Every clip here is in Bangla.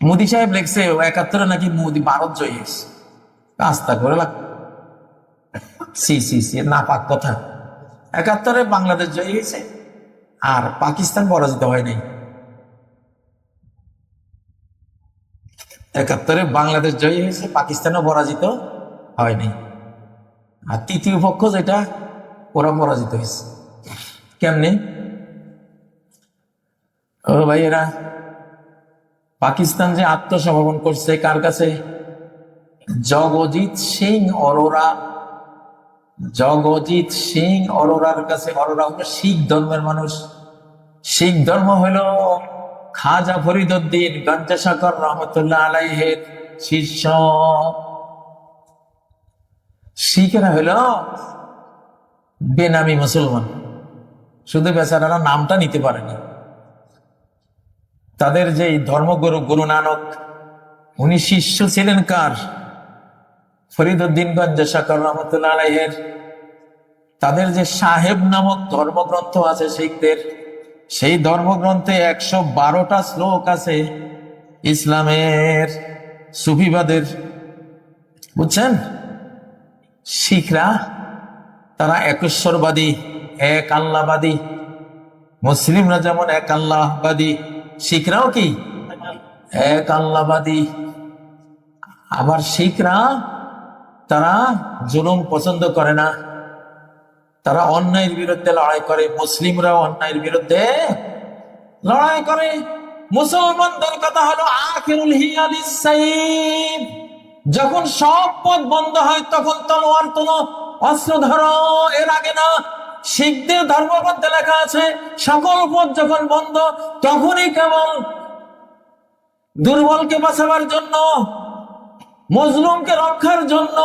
মোদি সাহেব লেখছে একাত্তরে নাকি মোদি, ভারত জয়ী হয়েছে। আস্তা করে লাগ সি সি সি না পাক কথা। একাত্তরে বাংলাদেশ জয়ী হয়েছে, আর পাকিস্তান পরাজিত হয় নাই। একাত্তরে বাংলাদেশ জয়ী হয়েছে, পাকিস্তানও পরাজিত হয়নি আর তৃতীয় পক্ষ যেটা ওরা পরাজিত হয়েছে। কেমনি? ও ভাই এরা পাকিস্তান যে আত্মসমর্পণ করছে, কার কাছে? জগজিৎ সিং অরোরা। জগজিৎ সিং অরোরার কাছে, অরোরা হলো শিখ ধর্মের মানুষ। শিখ ধর্ম হলো খাজা ফরিদুদ্দিন গঞ্জাসাকর রহমতুল্লাহ আলাইহের শিষ্য। শিখেরা হলো বেনামি মুসলমান। শুধু বেচারারা নামটা নিতে পারেনি। তাদের যে ধর্মগুরু গুরু নানক, উনি শিষ্য ছিলেন কার? ফরিদুদ্দিন গঞ্জাসাকর রহমতুল্লাহ তাদের যে সাহেব নামক ধর্মগ্রন্থ আছে শিখদের, সেই ধর্মগ্রন্থে একশো বারোটা শ্লোক আছে ইসলামের সুফিবাদের। বুঝছেন? শিখরা তারা একেশ্বরবাদী, এক আল্লাহবাদী। মুসলিমরা যেমন এক আল্লাহবাদী শিখরাও কি? এক আল্লাহবাদী। আবার শিখরা তারা জুলুম পছন্দ করে না। তারা অন্যায়ের বিরুদ্ধে লড়াই করে। মুসলিমরাও অন্যায়ের বিরুদ্ধে লড়াই করে। মুসলমানদের কথা হলো, আখিরুল হিয়ালিস সাইফ যখন সব পথ বন্ধ হয়, তখন তলোয়ার তোলো। অস্ত্র ধরো, এর আগে না। শিখদের ধর্মগ্রন্থে লেখা আছে, সকল পথ যখন বন্ধ, তখনই কেবল দুর্বলকে বাঁচাবার জন্য, মজলুমকে রক্ষার জন্য,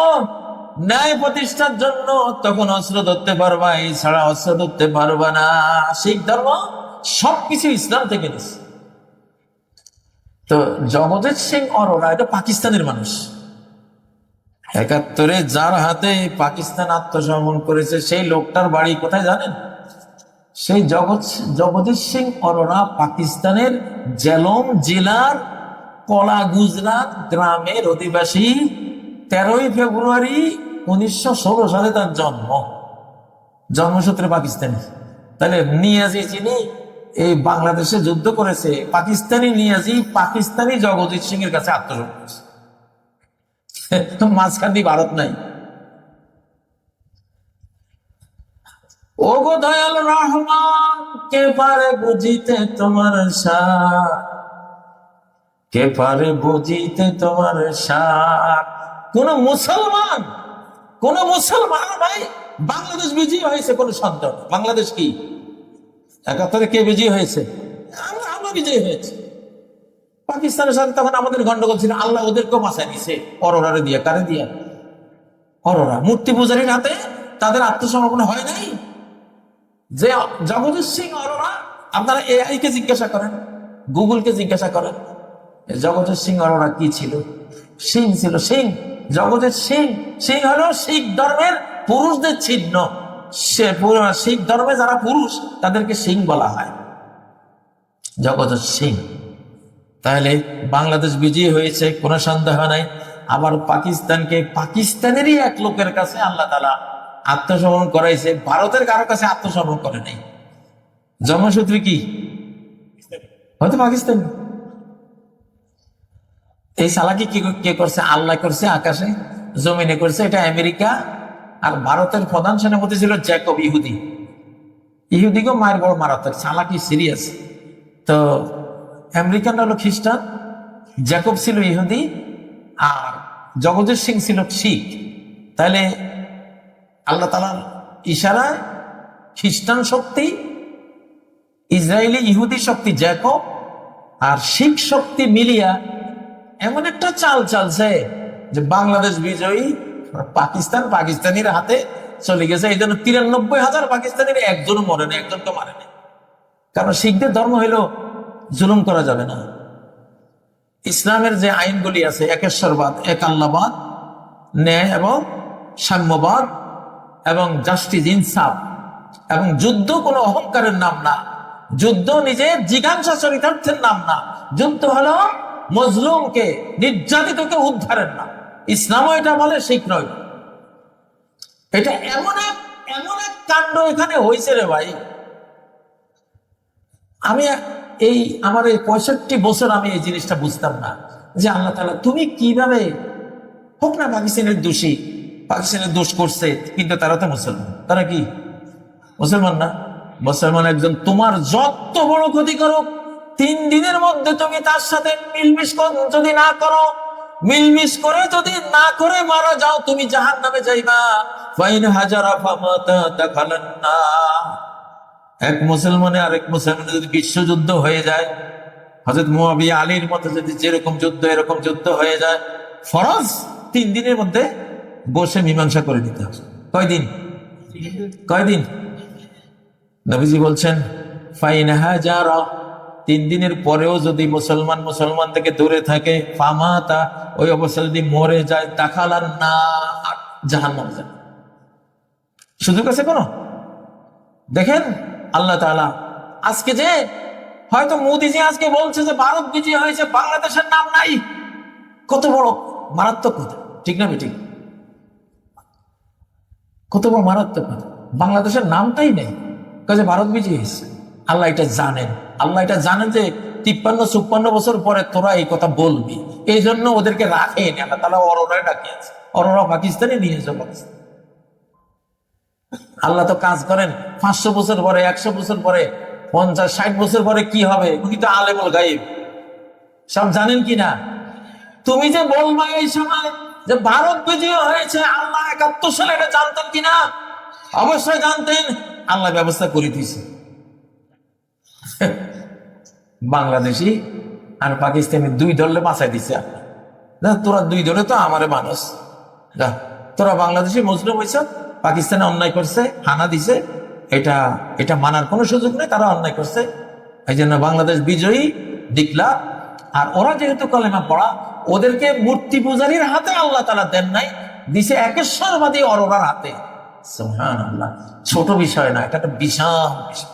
ন্যায় প্রতিষ্ঠার জন্য তখন অস্ত্র ধরতে পারবা, এছাড়া অস্ত্র ধরতে পারবা না। শিখ ধর্ম সবকিছু ইসলাম থেকে নিছে। তো জগজিৎ সিং অরোরা এটা পাকিস্তানের মানুষ। একাত্তরে যার হাতে পাকিস্তান আত্মসমর্পণ করেছে, সেই লোকটার বাড়ি কোথায় জানেন? সেই জগৎ, জগদীশ সিং অরোরা পাকিস্তানের জেলম জেলার কলা গুজরাট গ্রামের অধিবাসী। তেরোই ফেব্রুয়ারি উনিশশো ষোলো সালে তার জন্ম। জন্মসূত্রে পাকিস্তানি। তাহলে নিয়াজি যিনি এই বাংলাদেশে যুদ্ধ করেছে, পাকিস্তানি নিয়াজি পাকিস্তানি জগজিৎ সিং এর কাছে আত্মসমর্পণ মাঝখান দিয়ে ভারত নাই। ওগো দয়াল রহমান, কে পারে বুঝিতে তোমার কে পারে বুঝিতে তোমার সার কোন মুসলমান কোন মুসলমান ভাই, বাংলাদেশ বিজয়ী হয়েছে কোন সন্দেহ নেই। বাংলাদেশ কি? একাত্তরে কে বিজয়ী হয়েছে? আমরা আমরা বিজয়ী হয়েছে। পাকিস্তানের সাথে তখন আমাদের গন্ডগোল ছিল। আল্লাহ ওদেরকেও বাঁচায় দিছে। অরোরারে দিয়ে। কারে দিয়ে? অরোরা। মূর্তি পূজারীর হাতে তাদের আত্মসমর্পণ হয় নাই? যে জগদীশ সিং অরোরা, আপনারা এআই কে জিজ্ঞাসা করেন, গুগলকে জিজ্ঞাসা করেন এ সিং অরোরা কি ছিল? সিং ছিল সিং। জগদীশ সিং সিং হলো শিখ ধর্মের পুরুষদের চিহ্ন সে শিখ ধর্মে যারা পুরুষ, তাদেরকে সিং বলা হয়। জগদীশ সিং। তাহলে বাংলাদেশ বিজয়ী হয়েছে, কোনো সন্দেহ নাই। আবার পাকিস্তানকে, পাকিস্তানেরই এক লোকের কাছে আল্লাহ তালা আত্মসমর্পণ করাইছে, ভারতের কারও কাছে আত্মসমর্পণ করে নাই। জন্মসূত্রে কি? হয়তো পাকিস্তান। এই সালাকি কি কে করছে? আল্লাহ করছে আকাশে, জমিনে করছে, এটা আমেরিকা। আর ভারতের প্রধান সেনাপতি ছিল জ্যাকব ইহুদি। ইহুদিকেও মায়ের বড় মারাত্মক, সালাকি সিরিয়াস তো আমেরিকান হলো খ্রিস্টান, জ্যাকব ছিল ইহুদি আর জগদীশ সিং ছিল শিখ। তাহলে আল্লাহ তালার ইশারায় খ্রিস্টান শক্তি, ইসরায়েলি ইহুদি শক্তি জ্যাকব আর শিখ শক্তি মিলিয়া এমন একটা চাল চালছে যে বাংলাদেশ বিজয়ী পাকিস্তান পাকিস্তানির হাতে চলে গেছে। এই জন্য তিরানব্বই হাজার পাকিস্তানির একজনও মরেনি একজনকে মারেনি কারণ শিখদের ধর্ম হইল জুলুম করা যাবে না। ইসলামের যে আইনগুলি আছে একেশ্বরবাদ এক আল্লাহবাদ, ন্যায় এবং সাম্যবাদ এবং জাস্টিস ইনসাফ এবং যুদ্ধ কোনো অহংকারের নাম না। যুদ্ধ নিজের জিজ্ঞাসা চরিতার্থের নাম না। যুদ্ধ হলো মজলুমকে, নির্যাতিতকে উদ্ধারের নাম। ইসলামও এটা বলে, শিখ নয়। এটা এমন এক এমন এক কাণ্ড এখানে হয়েছে রে ভাই। আমি এই আমার এই পঁয়ষট্টি বছর আমি এই জিনিসটা বুঝতাম না যে আল্লাহ তালা তুমি কীভাবে হোক না পাকিস্তানের দোষী, পাকিস্তানের দোষ করছে, কিন্তু তারা তো মুসলমান। তারা কি? মুসলমান না? মুসলমান একজন তোমার যত বড় ক্ষতি করুক, তিন দিনের মধ্যে তুমি তার সাথে মিলমিশ কর- যদি না করো, মিলমিশ করে যদি না করে মারা যাও, তুমি জাহান নামে যাইবা। ফাইন হাজারা ফামাতা না এক মুসলমানে আরেক মুসলমানের যদি বিশ্বযুদ্ধ হয়ে যায় হজরত মুয়াবিয়া আলীর মতো যদি যেরকম যুদ্ধ, এরকম যুদ্ধ হয়ে যায়, ফরজ তিন দিনের মধ্যে বসে মীমাংসা করে দিতে হবে। কয়দিন? কয়দিন? নবীজি বলছেন, ফাইন হাজার, তিন দিনের পরেও যদি মুসলমান মুসলমান থেকে দূরে থাকে, ফামাতা, ওই অবস্থা যদি মরে যায় তাকালান না জাহান নামে যায় সুযোগ আছে কোনো? দেখেন আল্লাহ আজকে যে, হয়তো মোদিজি আজকে বলছে যে ভারত বিজয় হয়েছে, বাংলাদেশের নাম নাই। কত বড় মারাত্মক কথা। ঠিক না ঠিক কত বড় মারাত্মক কথা। বাংলাদেশের নামটাই নেই। কাজে ভারত বিজয় হয়েছে। আল্লাহ এটা জানেন। আল্লাহ এটা জানেন যে তিপ্পান্ন, চুপ্পান্ন বছর পরে তোরা এই কথা বলবি। এই জন্য ওদেরকে রাখেন। আল্লাহ তালা অরোরায় ডাকিয়েছে। অরোরা পাকিস্তানে নিয়েছে পাকিস্তান আল্লাহ তো কাজ করেন। পাঁচশো বছর পরে, একশো বছর পরে, পঞ্চাশ, ষাট বছর পরে কি হবে? উনি তো আলেমুল গাইব। সব জানেন কি না? তুমি যে বলবা এই সময় যে ভারত বিজয় হয়েছে, আল্লাহ একাত্তর সালে এটা জানতেন কিনা অবশ্যই জানতেন। আল্লাহ ব্যবস্থা করে দিয়েছে। বাংলাদেশি আর পাকিস্তানি দুই দলে বাঁচাই দিছে তোরা দুই দলে তো আমারে মানুষ তোরা বাংলাদেশি, মুসলিম হয়েছ পাকিস্তানে অন্যায় করছে, হানা দিছে, এটা এটা মানার কোনো সুযোগ নেই, তারা অন্যায় করছে। এই জন্য বাংলাদেশ বিজয়ী, দিকলা। আর ওরা যেহেতু কলেমা পড়া, ওদেরকে মূর্তি পূজারীর হাতে আল্লাহ তালা দেন নাই, দিছে একেশ্বরবাদী অরোরার হাতে। ছোট বিষয় না, এটা একটা বিশাল বিষয়।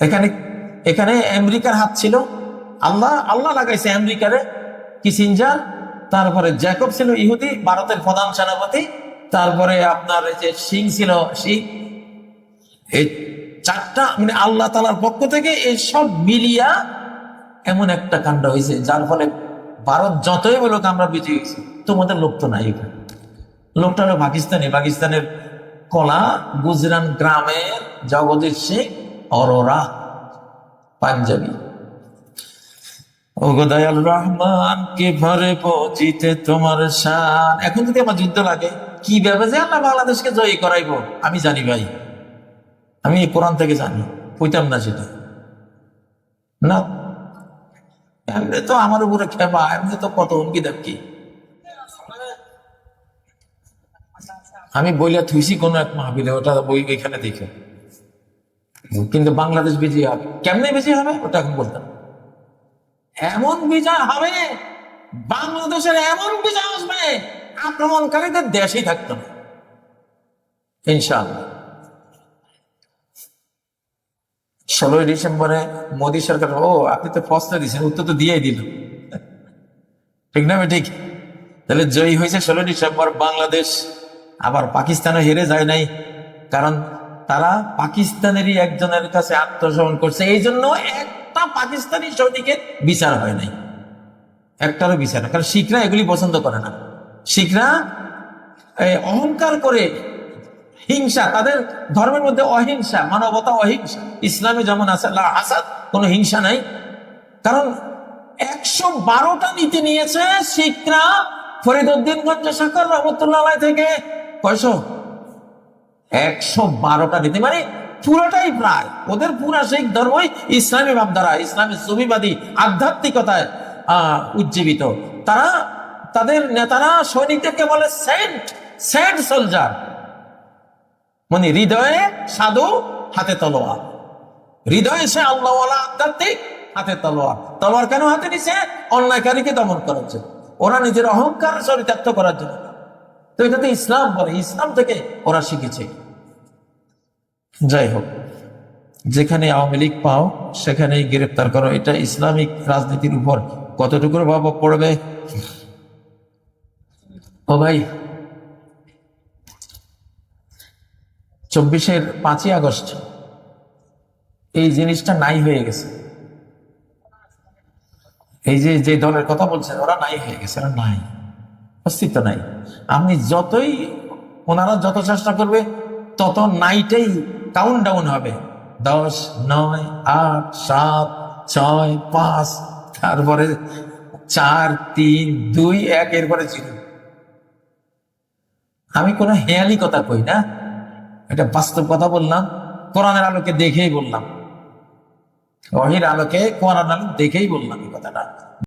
এখানে এখানে আমেরিকার হাত ছিল। আল্লাহ আল্লাহ লাগাইছে আমেরিকারে, কিসিঞ্জার, তারপরে জ্যাকব ছিল ইহুদি, ভারতের প্রধান সেনাপতি। তারপরে আপনার যে সিং ছিল সিং এই চারটা মানে আল্লাহ তালার পক্ষ থেকে এই সব মিলিয়া এমন একটা কাণ্ড হয়েছে, যার ফলে ভারত যতই বলুক আমরা বিজয়ী হয়েছি তোমাদের লোক তো নাই এখানে। লোকটা হলো পাকিস্তানি। পাকিস্তানের কলা, গুজরান গ্রামের জগদীশ সিং অরোরা, পাঞ্জাবি। ওগো দয়াল রহমান কে ভরে পৌঁছিতে তোমার শান। এখন যদি আমার যুদ্ধ লাগে কি ভাবে যে আল্লাহ বাংলাদেশকে জয়ী করাইবো? আমি জানি ভাই। আমি এই কোরআন থেকে জানি। কইতাম না সেটা। না। এমনি তো আমার উপরে খেপা এমনি তো কত হুমকি দেখি আমি বইলা থুইছি কোন এক মাহবিলে ওটা বই এখানে দেখে। কিন্তু বাংলাদেশ বিজয় হবে। কেমনে বিজয় হবে? ওটা এখন বলতাম। এমন বিজয় হবে, বাংলাদেশের এমন বিজয় আসবে, আক্রমণকারীদের দেশেই থাকতো ইনশাআল্লাহ। ষোলোই ডিসেম্বরে মোদী সরকার, ও, আপনি তো প্রশ্ন দিয়েছেন, উত্তর তো দিয়েই দিল ঠিক না ঠিক তাহলে জয়ী হয়েছে ষোলোই ডিসেম্বর বাংলাদেশ, আবার পাকিস্তানে হেরে যায় নাই, কারণ তারা পাকিস্তানেরই একজনের কাছে আত্মসমর্পণ করছে, এই জন্য একটা পাকিস্তানি সৈনিকের বিচার হয় নাই। একটারও বিচার কারণ শিখরা এগুলি পছন্দ করে না। শিখরা অহংকার করে হিংসা, তাদের ধর্মের মধ্যে অহিংসা, মানবতা অহিংসা। ইসলামে যেমন আছে আসাদ, কোনো হিংসা নাই। কারণ একশো বারোটা নীতি নিয়েছে শিখরা ফরিদুদ্দিনগঞ্জ সাকর রহমতুল্লাহ থেকে। কয়শো? একশো বারোটা নীতি। মানে পুরোটাই প্রায়। ওদের পুরা শিখ ধর্মই ইসলামী ভাবধারা ইসলামী সুবিবাদী আধ্যাত্মিকতায় আহ উজ্জীবিত। তারা, তাদের নেতারা সৈনিকদেরকে বলে সেন্ট সেন্ট সোলজার। মানে হৃদয়ে সাধু, হাতে তলোয়া হৃদয়ে সে আল্লাহ আধ্যাত্মিক, হাতে তলোয়ার। তলোয়ার কেন হাতে নিছে? অন্যায়কারীকে দমন করার জন্য। ওরা নিজের অহংকার চরিতার্থ করার জন্য। তো এটাতে ইসলাম বলে, ইসলাম থেকে ওরা শিখেছে। যাই হোক যেখানে আওয়ামী লীগ পাও, সেখানেই গ্রেপ্তার করো। এটা ইসলামিক রাজনীতির উপর কতটুকু প্রভাব পড়বে? ও ভাই, চব্বিশের পাঁচই আগস্ট, এই জিনিসটা নাই হয়ে গেছে। এই যে যে দলের কথা বলছেন, ওরা নাই হয়ে গেছে, ওরা নাই। অস্তিত্ব নাই। আপনি যতই, ওনারা যত চেষ্টা করবে তত নাইটেই কাউন্ট ডাউন হবে। দশ, নয়, আট, সাত, ছয়, পাঁচ, তারপরে চার, তিন, দুই, এক, এরপরে জিরো। আমি কোনো হেয়ালি কথা কই না। এটা বাস্তব কথা বললাম, কোরআনের আলোকে দেখেই বললাম। অহির আলোকে কোরআন আলো দেখেই বললাম এই কথাটা।